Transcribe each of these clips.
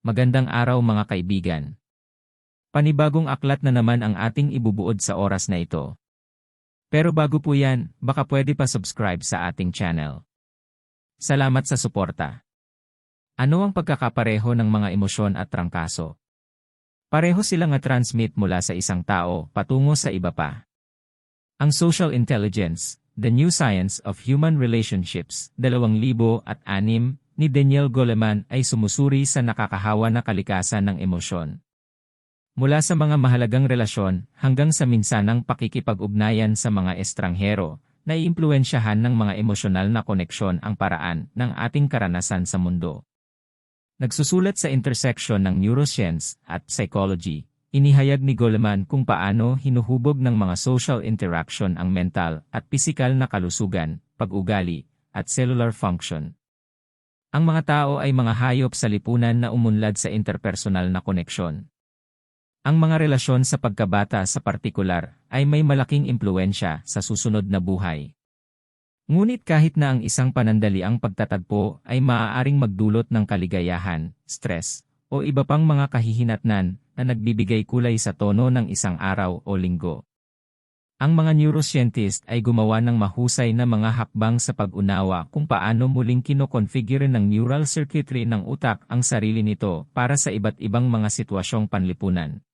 Magandang araw mga kaibigan. Panibagong aklat na naman ang ating ibubuod sa oras na ito. Pero bago po yan, baka pwede pa subscribe sa ating channel. Salamat sa suporta. Ano ang pagkakapareho ng mga emosyon at trangkaso? Pareho silang transmit mula sa isang tao patungo sa iba pa. Ang social intelligence, the new science of human relationships, 2006 ni Daniel Goleman ay sumusuri sa nakakahawa na kalikasan ng emosyon. Mula sa mga mahalagang relasyon hanggang sa minsanang pakikipag-ugnayan sa mga estranghero, naiimpluensyahan ng mga emosyonal na koneksyon ang paraan ng ating karanasan sa mundo. Nagsusulat sa intersection ng neuroscience at psychology, inihayag ni Goleman kung paano hinuhubog ng mga social interaction ang mental at pisikal na kalusugan, pag-ugali, at cellular function. Ang mga tao ay mga hayop sa lipunan na umunlad sa interpersonal na koneksyon. Ang mga relasyon sa pagkabata sa partikular ay may malaking impluensya sa susunod na buhay. Ngunit kahit na ang isang panandaliang pagtatagpo ay maaaring magdulot ng kaligayahan, stress, o iba pang mga kahihinatnan na nagbibigay kulay sa tono ng isang araw o linggo. Ang mga neuroscientist ay gumawa ng mahusay na mga hakbang sa pag-unawa kung paano muling kinokonfigure ng neural circuitry ng utak ang sarili nito para sa iba't ibang mga sitwasyong panlipunan.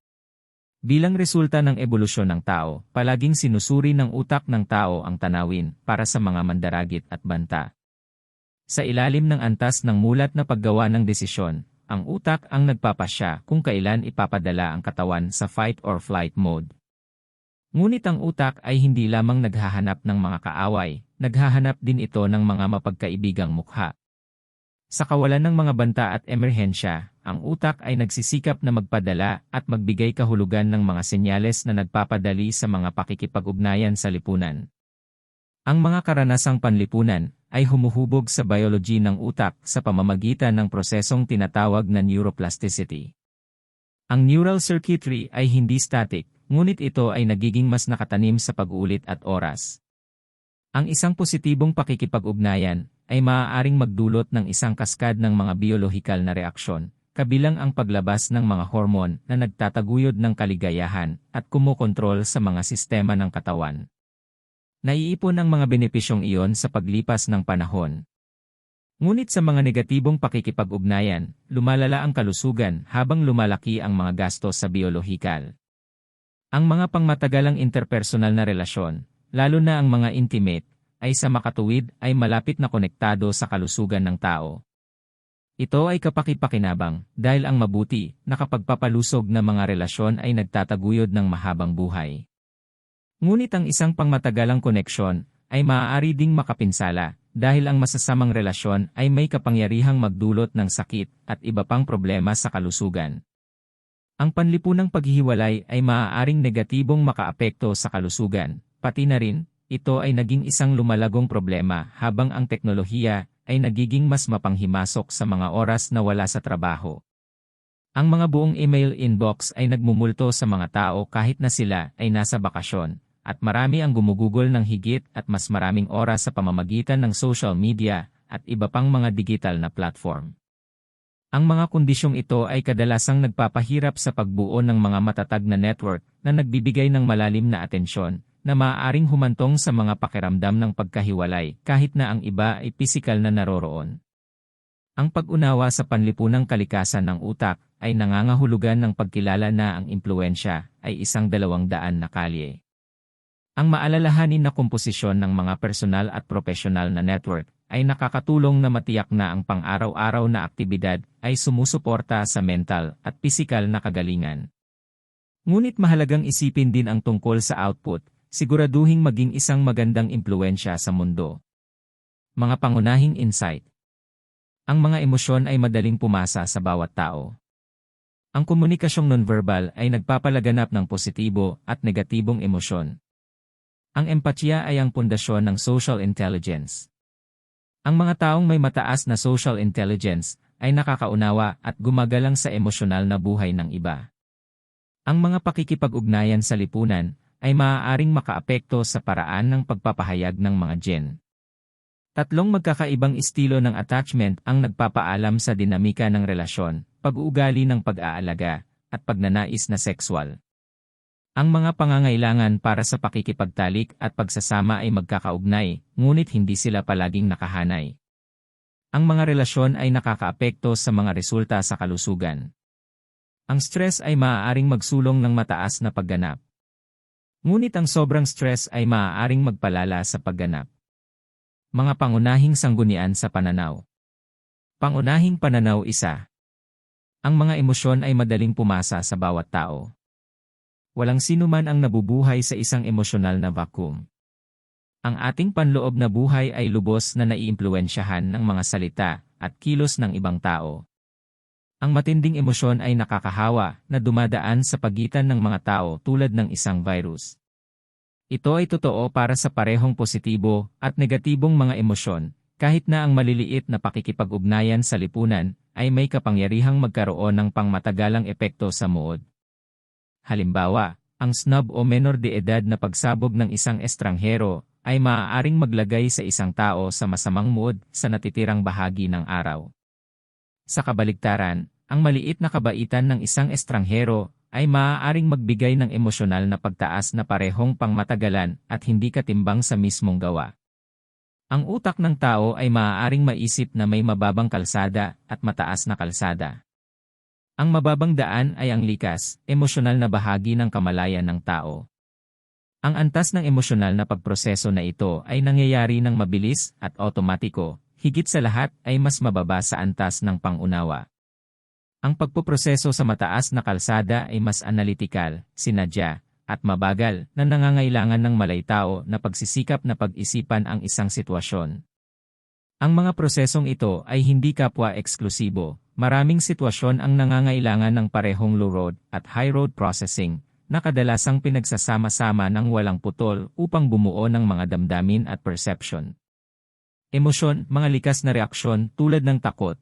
Bilang resulta ng ebolusyon ng tao, palaging sinusuri ng utak ng tao ang tanawin para sa mga mandaragit at banta. Sa ilalim ng antas ng mulat na paggawa ng desisyon, ang utak ang nagpapasya kung kailan ipapadala ang katawan sa fight or flight mode. Ngunit ang utak ay hindi lamang naghahanap ng mga kaaway, naghahanap din ito ng mga mapagkaibigang mukha. Sa kawalan ng mga banta at emerhensya, ang utak ay nagsisikap na magpadala at magbigay kahulugan ng mga senyales na nagpapadali sa mga pakikipag-ugnayan sa lipunan. Ang mga karanasang panlipunan ay humuhubog sa biology ng utak sa pamamagitan ng prosesong tinatawag na neuroplasticity. Ang neural circuitry ay hindi static, ngunit ito ay nagiging mas nakatanim sa pag-uulit at oras. Ang isang positibong pakikipag-ugnayan ay maaaring magdulot ng isang kaskad ng mga biolohikal na reaksyon, kabilang ang paglabas ng mga hormon na nagtataguyod ng kaligayahan at kumokontrol sa mga sistema ng katawan. Naiipon ang mga benepisyong iyon sa paglipas ng panahon. Ngunit sa mga negatibong pakikipag-ugnayan, lumalala ang kalusugan habang lumalaki ang mga gastos sa biolohikal. Ang mga pangmatagalang interpersonal na relasyon, lalo na ang mga intimate, ay sa makatuwid ay malapit na konektado sa kalusugan ng tao. Ito ay kapakipakinabang dahil ang mabuti, nakapagpapalusog na mga relasyon ay nagtataguyod ng mahabang buhay. Ngunit ang isang pangmatagalang koneksyon ay maaari ding makapinsala dahil ang masasamang relasyon ay may kapangyarihang magdulot ng sakit at iba pang problema sa kalusugan. Ang panlipunang paghihiwalay ay maaaring negatibong makaapekto sa kalusugan, pati na rin, ito ay naging isang lumalagong problema habang ang teknolohiya ay nagiging mas mapanghimasok sa mga oras na wala sa trabaho. Ang mga buong email inbox ay nagmumulto sa mga tao kahit na sila ay nasa bakasyon, at marami ang gumugugol ng higit at mas maraming oras sa pamamagitan ng social media at iba pang mga digital na platform. Ang mga kondisyong ito ay kadalasang nagpapahirap sa pagbuo ng mga matatag na network na nagbibigay ng malalim na atensyon na maaaring humantong sa mga pakiramdam ng pagkahiwalay kahit na ang iba ay pisikal na naroroon. Ang pag-unawa sa panlipunang kalikasan ng utak ay nangangahulugan ng pagkilala na ang impluensya ay isang dalawang daan na kalye. Ang maalalahanin na komposisyon ng mga personal at profesional na network ay nakakatulong na matiyak na ang pang-araw-araw na aktibidad ay sumusuporta sa mental at pisikal na kagalingan. Ngunit mahalagang isipin din ang tungkol sa output, siguraduhing maging isang magandang impluensya sa mundo. Mga pangunahing insight Ang mga emosyon ay madaling pumasa sa bawat tao. Ang komunikasyong nonverbal ay nagpapalaganap ng positibo at negatibong emosyon. Ang empatya ay ang pundasyon ng social intelligence. Ang mga taong may mataas na social intelligence ay nakakaunawa at gumagalang sa emosyonal na buhay ng iba. Ang mga pakikipag-ugnayan sa lipunan ay maaaring makaapekto sa paraan ng pagpapahayag ng mga gen. Tatlong magkakaibang estilo ng attachment ang nagpapaalam sa dinamika ng relasyon, pag-uugali ng pag-aalaga, at pagnanais na sexual. Ang mga pangangailangan para sa pakikipagtalik at pagsasama ay magkakaugnay, ngunit hindi sila palaging nakahanay. Ang mga relasyon ay nakakaapekto sa mga resulta sa kalusugan. Ang stress ay maaaring magsulong ng mataas na pagganap. Ngunit ang sobrang stress ay maaaring magpalala sa pagganap. Mga pangunahing sanggunian sa pananaw. Pangunahing pananaw isa. Ang mga emosyon ay madaling pumasa sa bawat tao. Walang sino man ang nabubuhay sa isang emosyonal na vacuum. Ang ating panloob na buhay ay lubos na naiimpluensyahan ng mga salita at kilos ng ibang tao. Ang matinding emosyon ay nakakahawa na dumadaan sa pagitan ng mga tao tulad ng isang virus. Ito ay totoo para sa parehong positibo at negatibong mga emosyon, kahit na ang maliliit na pakikipag-ugnayan sa lipunan ay may kapangyarihang magkaroon ng pangmatagalang epekto sa mood. Halimbawa, ang snub o menor de edad na pagsabog ng isang estranghero ay maaaring maglagay sa isang tao sa masamang mood sa natitirang bahagi ng araw. Sa kabaligtaran, ang maliit na kabaitan ng isang estranghero ay maaaring magbigay ng emosyonal na pagtaas na parehong pangmatagalan at hindi katimbang sa mismong gawa. Ang utak ng tao ay maaaring maisip na may mababang kalsada at mataas na kalsada. Ang mababang daan ay ang likas, emosyonal na bahagi ng kamalayan ng tao. Ang antas ng emosyonal na pagproseso na ito ay nangyayari ng mabilis at otomatiko, higit sa lahat ay mas mababa sa antas ng pangunawa. Ang pagpoproseso sa mataas na kalsada ay mas analytical, sinadya, at mabagal na nangangailangan ng malaytao na pagsisikap na pag-isipan ang isang sitwasyon. Ang mga prosesong ito ay hindi kapwa eksklusibo, Maraming sitwasyon ang nangangailangan ng parehong low road at high road processing, na kadalasang pinagsasama-sama ng walang putol upang bumuo ng mga damdamin at perception. Emosyon, mga likas na reaksyon tulad ng takot,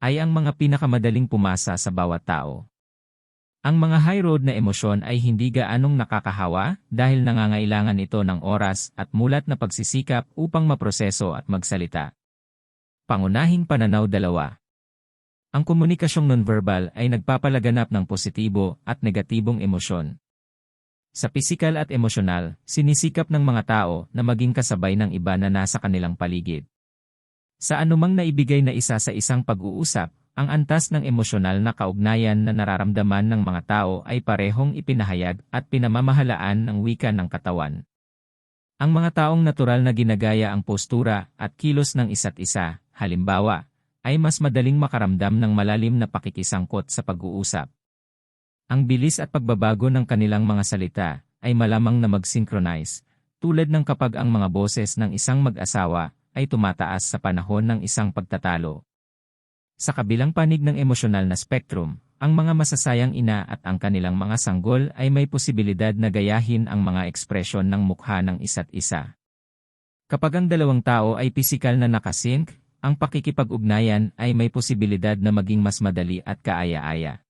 ay ang mga pinakamadaling pumasa sa bawat tao. Ang mga high road na emosyon ay hindi gaanong nakakahawa dahil nangangailangan ito ng oras at mulat na pagsisikap upang maproseso at magsalita. Pangunahing pananaw dalawa ang komunikasyong nonverbal ay nagpapalaganap ng positibo at negatibong emosyon. Sa pisikal at emosyonal, sinisikap ng mga tao na maging kasabay ng iba na nasa kanilang paligid. Sa anumang naibigay na isa sa isang pag-uusap, ang antas ng emosyonal na kaugnayan na nararamdaman ng mga tao ay parehong ipinahayag at pinamamahalaan ng wika ng katawan. Ang mga taong natural na ginagaya ang postura at kilos ng isa't isa, halimbawa, ay mas madaling makaramdam ng malalim na pakikisangkot sa pag-uusap. Ang bilis at pagbabago ng kanilang mga salita ay malamang na mag-synchronize, tulad ng kapag ang mga boses ng isang mag-asawa ay tumataas sa panahon ng isang pagtatalo. Sa kabilang panig ng emosyonal na spectrum, ang mga masasayang ina at ang kanilang mga sanggol ay may posibilidad na gayahin ang mga ekspresyon ng mukha ng isa't isa. Kapag ang dalawang tao ay pisikal na nakasync, ang pakikipag-ugnayan ay may posibilidad na maging mas madali at kaaya-aya.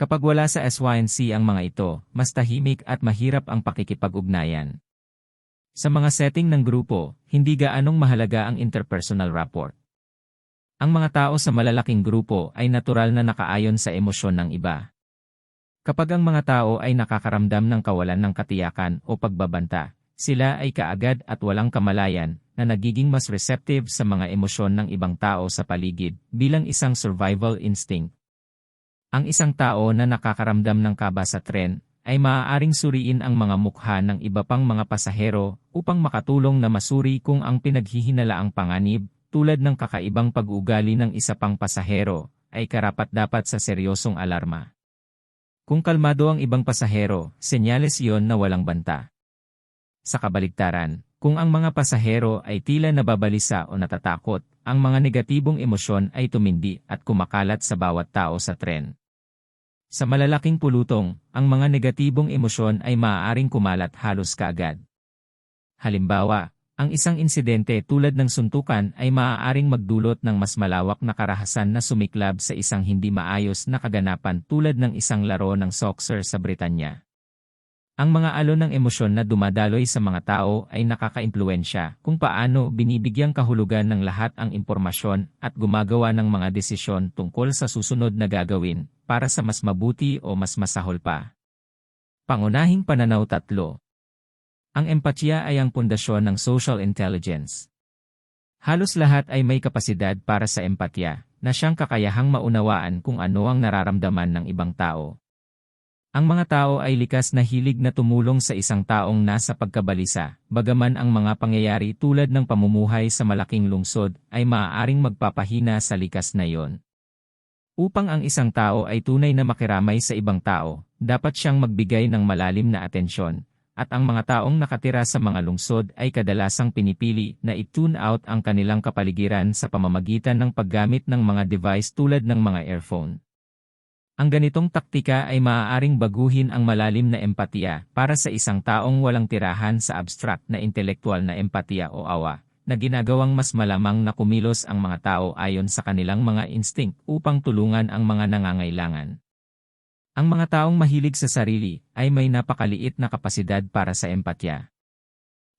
Kapag wala sa SYNC ang mga ito, mas tahimik at mahirap ang pakikipag-ugnayan. Sa mga setting ng grupo, hindi gaanong mahalaga ang interpersonal rapport. Ang mga tao sa malalaking grupo ay natural na nakaayon sa emosyon ng iba. Kapag ang mga tao ay nakakaramdam ng kawalan ng katiyakan o pagbabanta, sila ay kaagad at walang kamalayan na nagiging mas receptive sa mga emosyon ng ibang tao sa paligid bilang isang survival instinct. Ang isang tao na nakakaramdam ng kaba sa tren ay maaaring suriin ang mga mukha ng iba pang mga pasahero upang makatulong na masuri kung ang pinaghihinalaang panganib tulad ng kakaibang pag-ugali ng isa pang pasahero ay karapat-dapat sa seryosong alarma. Kung kalmado ang ibang pasahero, senyales iyon na walang banta. Sa kabaligtaran, kung ang mga pasahero ay tila nababalisa o natatakot, ang mga negatibong emosyon ay tumindi at kumakalat sa bawat tao sa tren. Sa malalaking pulutong, ang mga negatibong emosyon ay maaaring kumalat halos kaagad. Halimbawa, ang isang insidente tulad ng suntukan ay maaaring magdulot ng mas malawak na karahasan na sumiklab sa isang hindi maayos na kaganapan tulad ng isang laro ng soccer sa Britanya. Ang mga alon ng emosyon na dumadaloy sa mga tao ay nakakaimpluensya kung paano binibigyang kahulugan ng lahat ang impormasyon at gumagawa ng mga desisyon tungkol sa susunod na gagawin para sa mas mabuti o mas masahol pa. Pangunahing pananaw tatlo. Ang empatya ay ang pundasyon ng social intelligence. Halos lahat ay may kapasidad para sa empatya, na siyang kakayahang maunawaan kung ano ang nararamdaman ng ibang tao. Ang mga tao ay likas na hilig na tumulong sa isang taong nasa pagkabalisa, bagaman ang mga pangyayari tulad ng pamumuhay sa malaking lungsod ay maaaring magpapahina sa likas na iyon. Upang ang isang tao ay tunay na makiramay sa ibang tao, dapat siyang magbigay ng malalim na atensyon, at ang mga taong nakatira sa mga lungsod ay kadalasang pinipili na i-tune out ang kanilang kapaligiran sa pamamagitan ng paggamit ng mga device tulad ng mga earphone. Ang ganitong taktika ay maaaring baguhin ang malalim na empatiya para sa isang taong walang tirahan sa abstract na intelektual na empatiya o awa, na ginagawang mas malamang na kumilos ang mga tao ayon sa kanilang mga instinct upang tulungan ang mga nangangailangan. Ang mga taong mahilig sa sarili ay may napakaliit na kapasidad para sa empatya.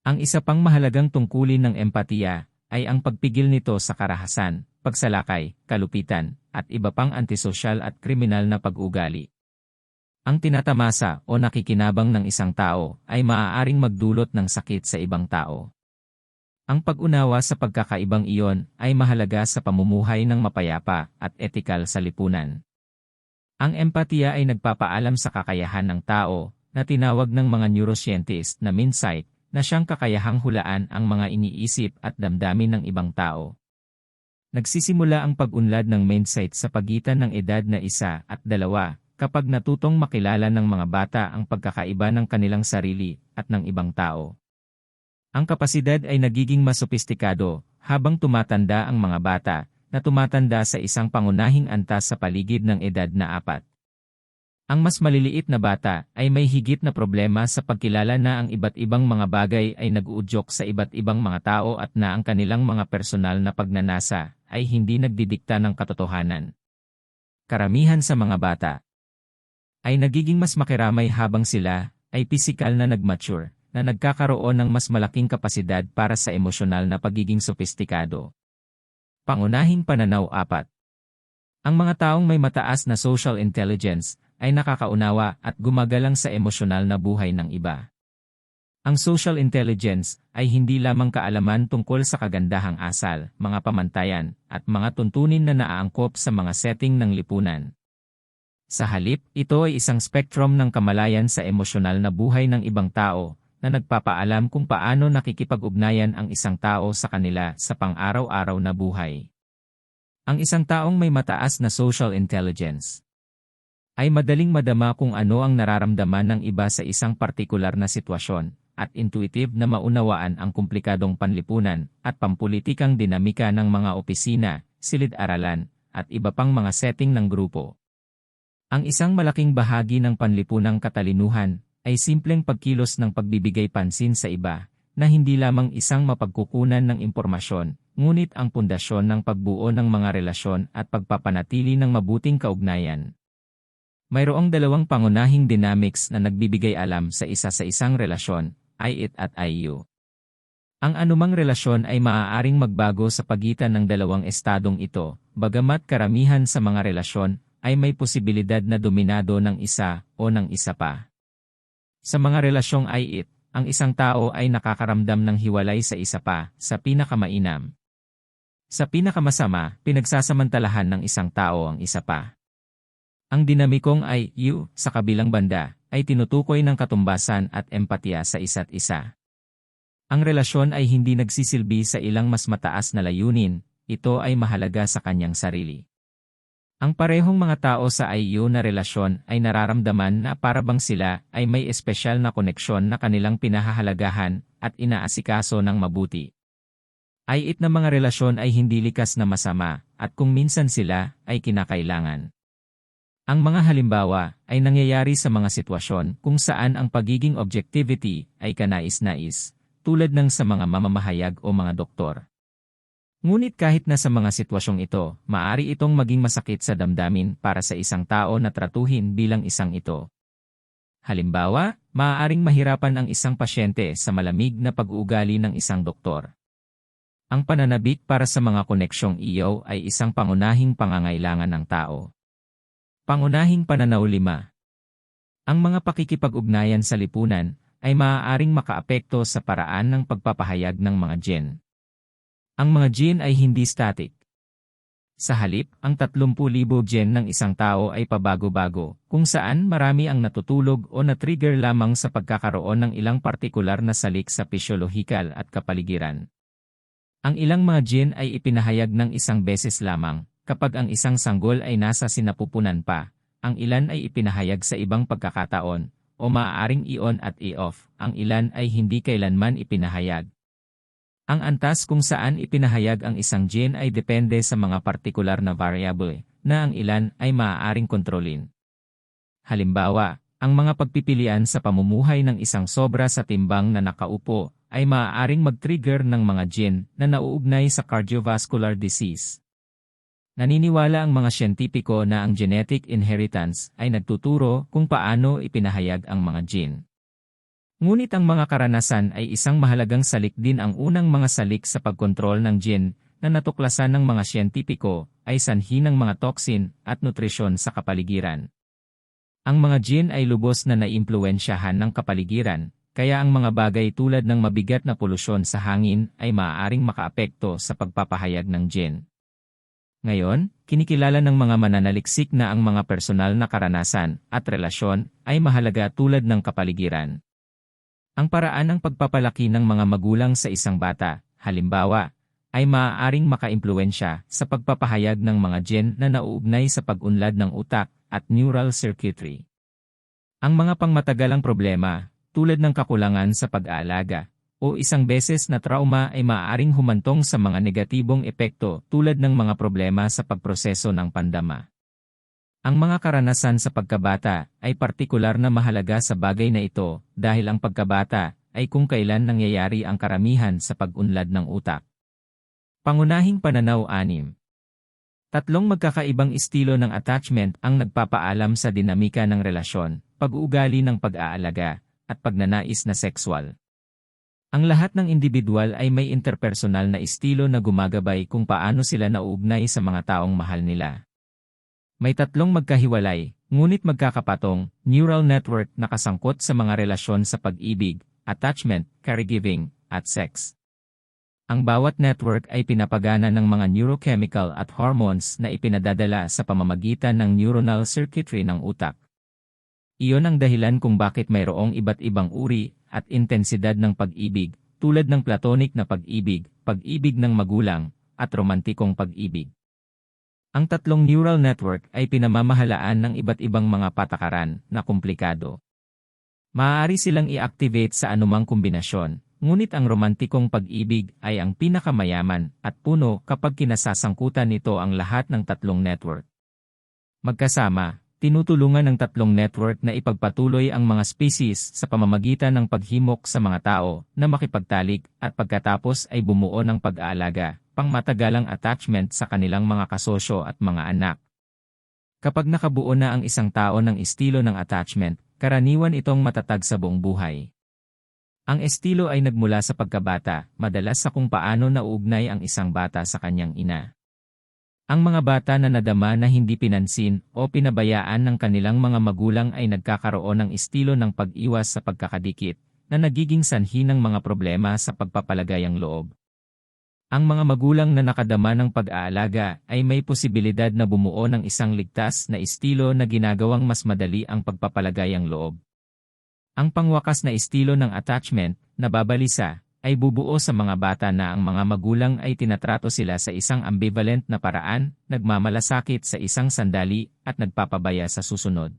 Ang isa pang mahalagang tungkulin ng empatiya ay ang pagpigil nito sa karahasan, pagsalakay, kalupitan, at iba pang antisosyal at kriminal na pag-ugali. Ang tinatamasa o nakikinabang ng isang tao ay maaaring magdulot ng sakit sa ibang tao. Ang pag-unawa sa pagkakaibang iyon ay mahalaga sa pamumuhay ng mapayapa at etikal sa lipunan. Ang empatiya ay nagpapaalam sa kakayahan ng tao na tinawag ng mga neuroscientist na minsight na siyang kakayahang hulaan ang mga iniisip at damdamin ng ibang tao. Nagsisimula ang pag-unlad ng mindset sa pagitan ng edad na isa at dalawa kapag natutong makilala ng mga bata ang pagkakaiba ng kanilang sarili at ng ibang tao. Ang kapasidad ay nagiging mas sopistikado habang tumatanda ang mga bata na tumatanda sa isang pangunahing antas sa paligid ng edad na apat. Ang mas maliliit na bata ay may higit na problema sa pagkilala na ang iba't ibang mga bagay ay nag-uudyok sa iba't ibang mga tao at na ang kanilang mga personal na pagnanasa ay hindi nagdidikta ng katotohanan. Karamihan sa mga bata ay nagiging mas makiramay habang sila ay pisikal na nagmature, na nagkakaroon ng mas malaking kapasidad para sa emosyonal na pagiging sopistikado. Pangunahing pananaw apat. Ang mga taong may mataas na social intelligence ay nakakaunawa at gumagalang sa emosyonal na buhay ng iba. Ang social intelligence ay hindi lamang kaalaman tungkol sa kagandahang asal, mga pamantayan, at mga tuntunin na naaangkop sa mga setting ng lipunan. Sa halip, ito ay isang spectrum ng kamalayan sa emosyonal na buhay ng ibang tao, na nagpapaalam kung paano nakikipag-ugnayan ang isang tao sa kanila sa pang-araw-araw na buhay. Ang isang taong may mataas na social intelligence ay madaling madama kung ano ang nararamdaman ng iba sa isang partikular na sitwasyon, at intuitive na maunawaan ang komplikadong panlipunan at pampulitikang dinamika ng mga opisina, silid-aralan, at iba pang mga setting ng grupo. Ang isang malaking bahagi ng panlipunang katalinuhan ay simpleng pagkilos ng pagbibigay pansin sa iba, na hindi lamang isang mapagkukunan ng impormasyon, ngunit ang pundasyon ng pagbuo ng mga relasyon at pagpapanatili ng mabuting kaugnayan. Mayroong dalawang pangunahing dynamics na nagbibigay alam sa isa sa isang relasyon, I-it at IU. Ang anumang relasyon ay maaaring magbago sa pagitan ng dalawang estadong ito, bagamat karamihan sa mga relasyon ay may posibilidad na dominado ng isa o ng isa pa. Sa mga relasyong I-it, ang isang tao ay nakakaramdam ng hiwalay sa isa pa, sa pinakamainam. Sa pinakamasama, pinagsasamantalahan ng isang tao ang isa pa. Ang dinamikong IU sa kabilang banda ay tinutukoy ng katumbasan at empatya sa isa't isa. Ang relasyon ay hindi nagsisilbi sa ilang mas mataas na layunin, ito ay mahalaga sa kanyang sarili. Ang parehong mga tao sa IU na relasyon ay nararamdaman na parabang sila ay may espesyal na koneksyon na kanilang pinahahalagahan at inaasikaso ng mabuti. Ay na mga relasyon ay hindi likas na masama at kung minsan sila ay kinakailangan. Ang mga halimbawa ay nangyayari sa mga sitwasyon kung saan ang pagiging objectivity ay kanais-nais, tulad ng sa mga mamamahayag o mga doktor. Ngunit kahit na sa mga sitwasyong ito, maari itong maging masakit sa damdamin para sa isang tao na tratuhin bilang isang ito. Halimbawa, maaaring mahirapan ang isang pasyente sa malamig na pag-uugali ng isang doktor. Ang pananabik para sa mga koneksyong iyo ay isang pangunahing pangangailangan ng tao. Pangunahing pananaw lima. Ang mga pakikipag-ugnayan sa lipunan ay maaaring makaapekto sa paraan ng pagpapahayag ng mga gen. Ang mga gen ay hindi static. Sa halip, ang 30,000 gen ng isang tao ay pabago-bago, kung saan marami ang natutulog o na-trigger lamang sa pagkakaroon ng ilang partikular na salik sa pisyolohikal at kapaligiran. Ang ilang mga gen ay ipinahayag ng isang beses lamang, kapag ang isang sanggol ay nasa sinapupunan pa, ang ilan ay ipinahayag sa ibang pagkakataon, o maaaring i-on at i-off, ang ilan ay hindi kailanman ipinahayag. Ang antas kung saan ipinahayag ang isang gene ay depende sa mga partikular na variable, na ang ilan ay maaaring kontrolin. Halimbawa, ang mga pagpipilian sa pamumuhay ng isang sobra sa timbang na nakaupo ay maaaring mag-trigger ng mga gene na nauugnay sa cardiovascular disease. Naniniwala ang mga siyentipiko na ang genetic inheritance ay nagtuturo kung paano ipinahayag ang mga gene. Ngunit ang mga karanasan ay isang mahalagang salik din ang unang mga salik sa pagkontrol ng gene na natuklasan ng mga siyentipiko ay sanhi ng mga toxin at nutrisyon sa kapaligiran. Ang mga gene ay lubos na naimpluensyahan ng kapaligiran, kaya ang mga bagay tulad ng mabigat na polusyon sa hangin ay maaaring makaapekto sa pagpapahayag ng gene. Ngayon, kinikilala ng mga mananaliksik na ang mga personal na karanasan at relasyon ay mahalaga tulad ng kapaligiran. Ang paraan ng pagpapalaki ng mga magulang sa isang bata, halimbawa, ay maaaring makaimpluensya sa pagpapahayag ng mga gen na nauugnay sa pag-unlad ng utak at neural circuitry. Ang mga pangmatagalang problema, tulad ng kakulangan sa pag-aalaga, o isang beses na trauma ay maaaring humantong sa mga negatibong epekto tulad ng mga problema sa pagproseso ng pandama. Ang mga karanasan sa pagkabata ay partikular na mahalaga sa bagay na ito dahil ang pagkabata ay kung kailan nangyayari ang karamihan sa pag-unlad ng utak. Pangunahing pananaw anim. Tatlong magkakaibang estilo ng attachment ang nagpapaalam sa dinamika ng relasyon, pag-uugali ng pag-aalaga, at pagnanais na sexual. Ang lahat ng individual ay may interpersonal na estilo na gumagabay kung paano sila nauugnay sa mga taong mahal nila. May tatlong magkahiwalay, ngunit magkakapatong, neural network na kasangkot sa mga relasyon sa pag-ibig, attachment, caregiving, at sex. Ang bawat network ay pinapagana ng mga neurochemical at hormones na ipinadadala sa pamamagitan ng neuronal circuitry ng utak. Iyon ang dahilan kung bakit mayroong iba't ibang uri at intensidad ng pag-ibig, tulad ng platonic na pag-ibig, pag-ibig ng magulang, at romantikong pag-ibig. Ang tatlong neural network ay pinamamahalaan ng iba't ibang mga patakaran na komplikado. Maaari silang i-activate sa anumang kombinasyon, ngunit ang romantikong pag-ibig ay ang pinakamayaman at puno kapag kinasasangkutan nito ang lahat ng tatlong network. Magkasama, tinutulungan ng tatlong network na ipagpatuloy ang mga species sa pamamagitan ng paghimok sa mga tao na makipagtalik at pagkatapos ay bumuo ng pag-aalaga, pangmatagalang attachment sa kanilang mga kasosyo at mga anak. Kapag nakabuo na ang isang tao ng estilo ng attachment, karaniwan itong matatag sa buong buhay. Ang estilo ay nagmula sa pagkabata, madalas sa kung paano nauugnay ang isang bata sa kanyang ina. Ang mga bata na nadama na hindi pinansin o pinabayaan ng kanilang mga magulang ay nagkakaroon ng estilo ng pag-iwas sa pagkakadikit na nagiging sanhi ng mga problema sa pagpapalagayang loob. Ang mga magulang na nakadama ng pag-aalaga ay may posibilidad na bumuo ng isang ligtas na estilo na ginagawang mas madali ang pagpapalagayang loob. Ang pangwakas na estilo ng attachment, na babalisa, ay bubuo sa mga bata na ang mga magulang ay tinatrato sila sa isang ambivalent na paraan, nagmamalasakit sa isang sandali, at nagpapabaya sa susunod.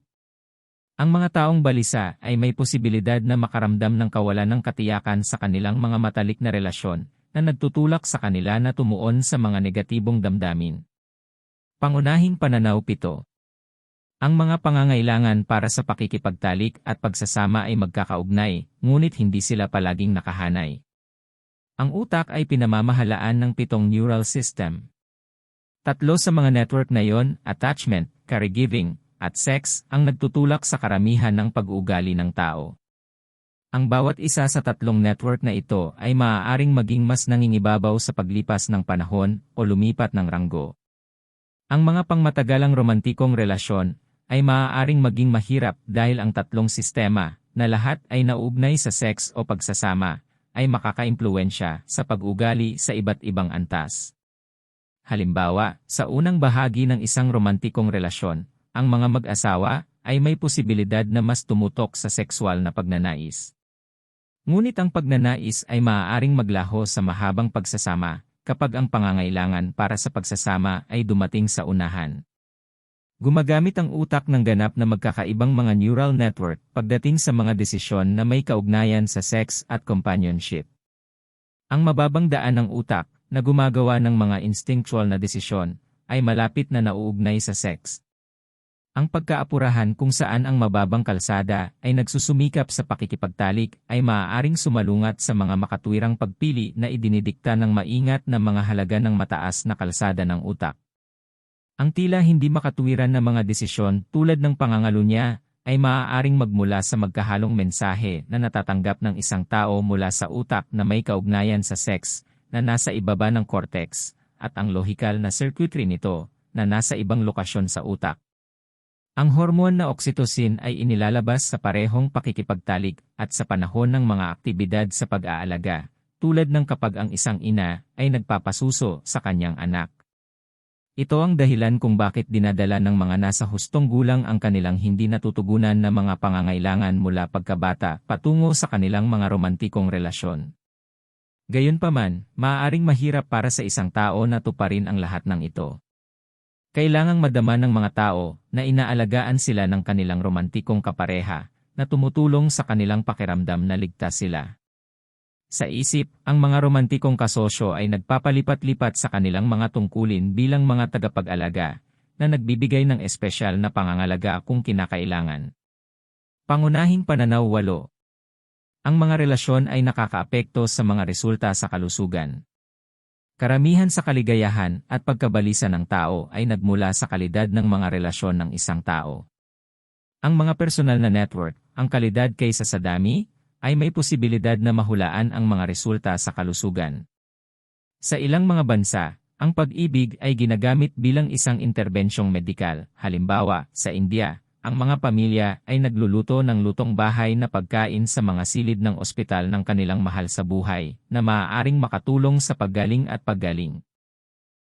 Ang mga taong balisa ay may posibilidad na makaramdam ng kawalan ng katiyakan sa kanilang mga matalik na relasyon, na nagtutulak sa kanila na tumuon sa mga negatibong damdamin. Pangunahing pananaw pito. Ang mga pangangailangan para sa pakikipagtalik at pagsasama ay magkakaugnay, ngunit hindi sila palaging nakahanay. Ang utak ay pinamamahalaan ng pitong neural system. Tatlo sa mga network na yon, attachment, caregiving, at sex, ang nagtutulak sa karamihan ng pag-uugali ng tao. Ang bawat isa sa tatlong network na ito ay maaaring maging mas nangingibabaw sa paglipas ng panahon o lumipat ng ranggo. Ang mga pangmatagalang romantikong relasyon ay maaaring maging mahirap dahil ang tatlong sistema na lahat ay nauugnay sa sex o pagsasama ay makakaimpluensya sa pag-ugali sa iba't ibang antas. Halimbawa, sa unang bahagi ng isang romantikong relasyon, ang mga mag-asawa ay may posibilidad na mas tumutok sa sexual na pagnanais. Ngunit ang pagnanais ay maaaring maglaho sa mahabang pagsasama kapag ang pangangailangan para sa pagsasama ay dumating sa unahan. Gumagamit ang utak ng ganap na magkakaibang mga neural network pagdating sa mga desisyon na may kaugnayan sa sex at companionship. Ang mababang daan ng utak na gumagawa ng mga instinctual na desisyon ay malapit na nauugnay sa sex. Ang pagkaapurahan kung saan ang mababang kalsada ay nagsusumikap sa pakikipagtalik ay maaaring sumalungat sa mga makatwirang pagpili na idinidikta ng maingat na mga halaga ng mataas na kalsada ng utak. Ang tila hindi makatwiran na mga desisyon tulad ng pangangalo niya ay maaaring magmula sa magkahalong mensahe na natatanggap ng isang tao mula sa utak na may kaugnayan sa sex na nasa ibaba ng cortex at ang lohikal na circuitry nito na nasa ibang lokasyon sa utak. Ang hormon na oxytocin ay inilalabas sa parehong pakikipagtalik at sa panahon ng mga aktibidad sa pag-aalaga, tulad ng kapag ang isang ina ay nagpapasuso sa kanyang anak. Ito ang dahilan kung bakit dinadala ng mga nasa hustong gulang ang kanilang hindi natutugunan na mga pangangailangan mula pagkabata patungo sa kanilang mga romantikong relasyon. Gayunpaman, maaaring mahirap para sa isang tao na tuparin ang lahat ng ito. Kailangang madama ng mga tao na inaalagaan sila ng kanilang romantikong kapareha na tumutulong sa kanilang pakiramdam na ligtas sila. Sa isip, ang mga romantikong kasosyo ay nagpapalipat-lipat sa kanilang mga tungkulin bilang mga tagapag-alaga na nagbibigay ng espesyal na pangangalaga kung kinakailangan. Pangunahing pananaw walo. Ang mga relasyon ay nakakaapekto sa mga resulta sa kalusugan. Karamihan sa kaligayahan at pagkabalisa ng tao ay nagmula sa kalidad ng mga relasyon ng isang tao. Ang mga personal na network, ang kalidad kaysa sa dami, ay may posibilidad na mahulaan ang mga resulta sa kalusugan. Sa ilang mga bansa, ang pag-ibig ay ginagamit bilang isang interbensyong medikal, halimbawa, sa India, ang mga pamilya ay nagluluto ng lutong bahay na pagkain sa mga silid ng ospital ng kanilang mahal sa buhay, na maaaring makatulong sa paggaling at paggaling.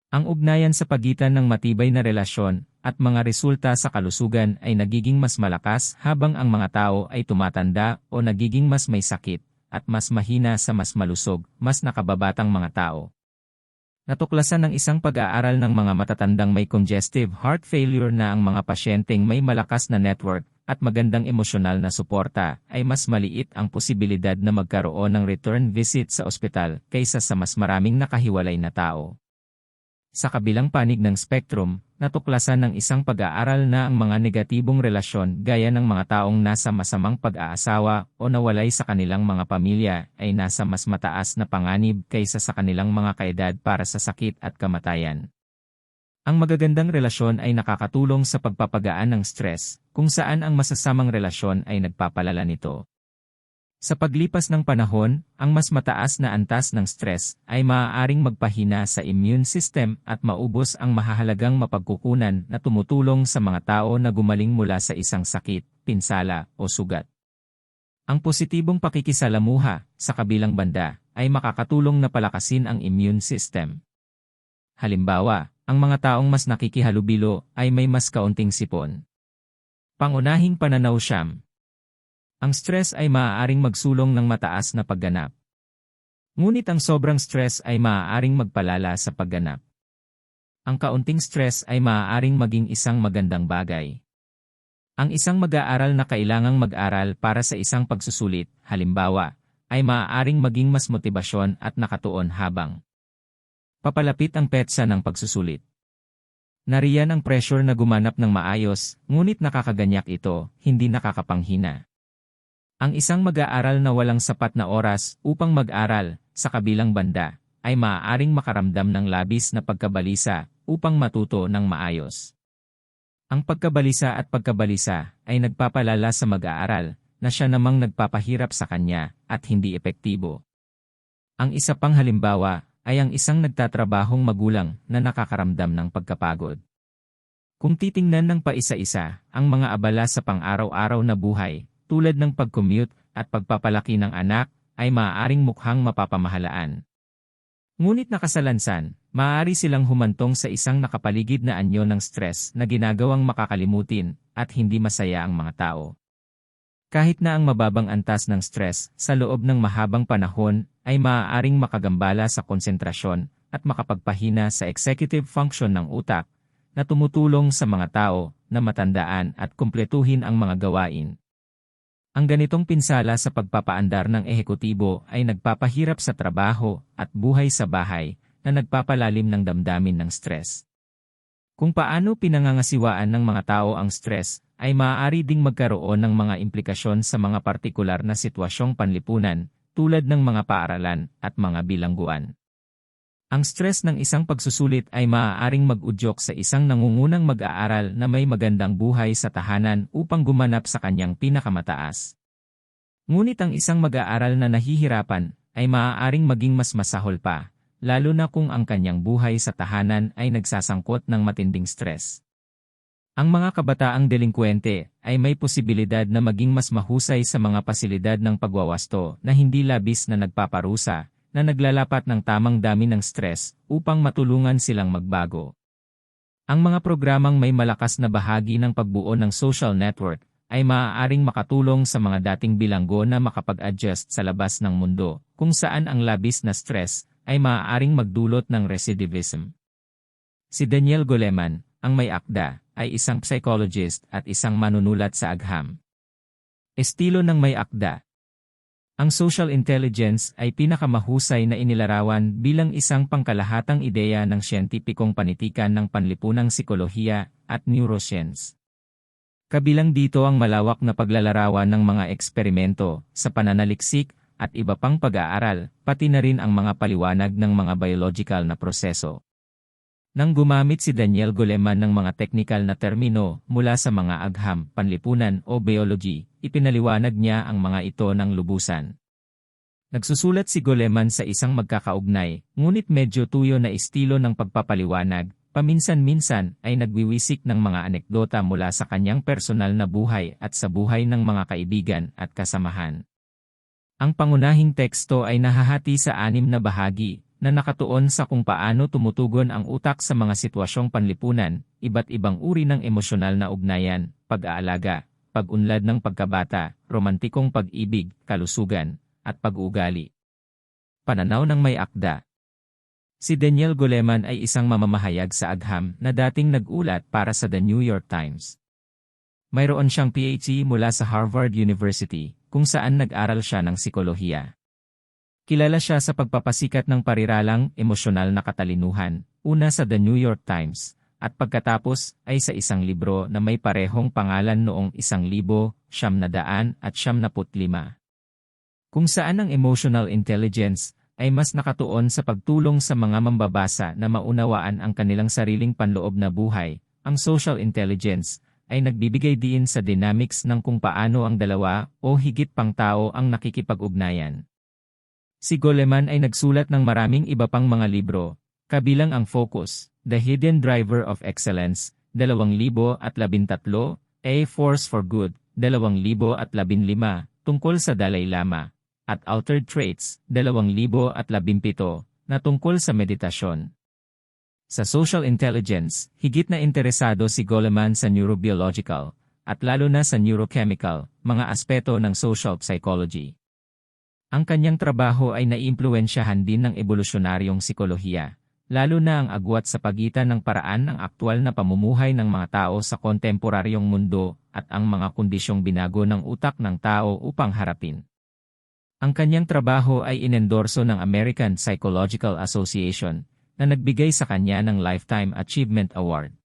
Ang ugnayan sa pagitan ng matibay na relasyon at mga resulta sa kalusugan ay nagiging mas malakas habang ang mga tao ay tumatanda o nagiging mas may sakit at mas mahina sa mas malusog, mas nakababatang mga tao. Natuklasan ng isang pag-aaral ng mga matatandang may congestive heart failure na ang mga pasyenteng may malakas na network at magandang emosyonal na suporta ay mas maliit ang posibilidad na magkaroon ng return visit sa ospital kaysa sa mas maraming nakahiwalay na tao. Sa kabilang panig ng spectrum, natuklasan ng isang pag-aaral na ang mga negatibong relasyon gaya ng mga taong nasa masamang pag-aasawa o nawalay sa kanilang mga pamilya ay nasa mas mataas na panganib kaysa sa kanilang mga kaedad para sa sakit at kamatayan. Ang magagandang relasyon ay nakakatulong sa pagpapagaan ng stress, kung saan ang masasamang relasyon ay nagpapalala nito. Sa paglipas ng panahon, ang mas mataas na antas ng stress ay maaaring magpahina sa immune system at maubos ang mahahalagang mapagkukunan na tumutulong sa mga tao na gumaling mula sa isang sakit, pinsala o sugat. Ang positibong pakikisalamuha, sa kabilang banda, ay makakatulong na palakasin ang immune system. Halimbawa, ang mga taong mas nakikihalubilo ay may mas kaunting sipon. Pangunahing pananaw siyam, ang stress ay maaaring magsulong ng mataas na pagganap. Ngunit ang sobrang stress ay maaaring magpalala sa pagganap. Ang kaunting stress ay maaaring maging isang magandang bagay. Ang isang mag-aaral na kailangang mag-aral para sa isang pagsusulit, halimbawa, ay maaaring maging mas motibasyon at nakatuon habang papalapit ang petsa ng pagsusulit. Nariyan ang pressure na gumanap ng maayos, ngunit nakakaganyak ito, hindi nakakapanghina. Ang isang mag-aaral na walang sapat na oras upang mag-aral, sa kabilang banda, ay maaaring makaramdam ng labis na pagkabalisa upang matuto ng maayos. Ang pagkabalisa at pagkabalisa ay nagpapalala sa mag-aaral, na siya namang nagpapahirap sa kanya at hindi epektibo. Ang isa pang halimbawa ay ang isang nagtatrabahong magulang na nakakaramdam ng pagkapagod. Kung titingnan ng paisa-isa, ang mga abala sa pang-araw-araw na buhay, tulad ng pag-commute at pagpapalaki ng anak, ay maaaring mukhang mapapamahalaan. Ngunit nakasalansan, maaari silang humantong sa isang nakapaligid na anyo ng stress na ginagawang makakalimutin at hindi masaya ang mga tao. Kahit na ang mababang antas ng stress sa loob ng mahabang panahon ay maaaring makagambala sa konsentrasyon at makapagpahina sa executive function ng utak na tumutulong sa mga tao na matandaan at kumpletuhin ang mga gawain. Ang ganitong pinsala sa pagpapaandar ng ehekutibo ay nagpapahirap sa trabaho at buhay sa bahay na nagpapalalim ng damdamin ng stress. Kung paano pinangangasiwaan ng mga tao ang stress, ay maaari ding magkaroon ng mga implikasyon sa mga partikular na sitwasyong panlipunan, tulad ng mga paaralan at mga bilangguan. Ang stress ng isang pagsusulit ay maaaring mag-udyok sa isang nangungunang mag-aaral na may magandang buhay sa tahanan upang gumanap sa kanyang pinakamataas. Ngunit ang isang mag-aaral na nahihirapan ay maaaring maging mas masahol pa, lalo na kung ang kanyang buhay sa tahanan ay nagsasangkot ng matinding stress. Ang mga kabataang delinkwente ay may posibilidad na maging mas mahusay sa mga pasilidad ng pagwawasto na hindi labis na nagpaparusa, na naglalapat ng tamang dami ng stress upang matulungan silang magbago. Ang mga programang may malakas na bahagi ng pagbuo ng social network ay maaaring makatulong sa mga dating bilanggo na makapag-adjust sa labas ng mundo, kung saan ang labis na stress ay maaaring magdulot ng recidivism. Si Daniel Goleman, ang may akda, ay isang psychologist at isang manunulat sa agham. Estilo ng may akda, ang social intelligence ay pinakamahusay na inilarawan bilang isang pangkalahatang ideya ng siyentipikong panitikan ng panlipunang sikolohiya at neuroscience. Kabilang dito ang malawak na paglalarawan ng mga eksperimento sa pananaliksik at iba pang pag-aaral, pati na rin ang mga paliwanag ng mga biological na proseso. Nang gumamit si Daniel Goleman ng mga teknikal na termino mula sa mga agham, panlipunan o biology, ipinaliwanag niya ang mga ito ng lubusan. Nagsusulat si Goleman sa isang magkakaugnay, ngunit medyo tuyo na estilo ng pagpapaliwanag, paminsan-minsan ay nagwiwisik ng mga anekdota mula sa kanyang personal na buhay at sa buhay ng mga kaibigan at kasamahan. Ang pangunahing teksto ay nahahati sa anim na bahagi, na nakatuon sa kung paano tumutugon ang utak sa mga sitwasyong panlipunan, iba't ibang uri ng emosyonal na ugnayan, pag-aalaga, pag-unlad ng pagkabata, romantikong pag-ibig, kalusugan, at pag-uugali. Pananaw ng may akda Si Daniel Goleman ay isang mamamahayag sa agham na dating nag-ulat para sa The New York Times. Mayroon siyang PhD mula sa Harvard University, kung saan nag-aral siya ng sikolohiya. Kilala siya sa pagpapasikat ng pariralang emosyonal na katalinuhan, una sa The New York Times, at pagkatapos ay sa isang libro na may parehong pangalan noong isang libo, siyam na daan at siyam na putlima. Kung saan ang emotional intelligence ay mas nakatuon sa pagtulong sa mga mambabasa na maunawaan ang kanilang sariling panloob na buhay, ang social intelligence ay nagbibigay din sa dynamics ng kung paano ang dalawa o higit pang tao ang nakikipag-ugnayan. Si Goleman ay nagsulat ng maraming iba pang mga libro, kabilang ang Focus, The Hidden Driver of Excellence, 2013, A Force for Good, 2015, tungkol sa Dalai Lama, at Altered Traits, 2017, na tungkol sa meditasyon. Sa social intelligence, higit na interesado si Goleman sa neurobiological, at lalo na sa neurochemical, mga aspeto ng social psychology. Ang kanyang trabaho ay naiimpluensyahan din ng evolusyonaryong sikolohiya, lalo na ang agwat sa pagitan ng paraan ng aktwal na pamumuhay ng mga tao sa kontemporaryong mundo at ang mga kondisyong binago ng utak ng tao upang harapin. Ang kanyang trabaho ay inendorso ng American Psychological Association na nagbigay sa kanya ng Lifetime Achievement Award.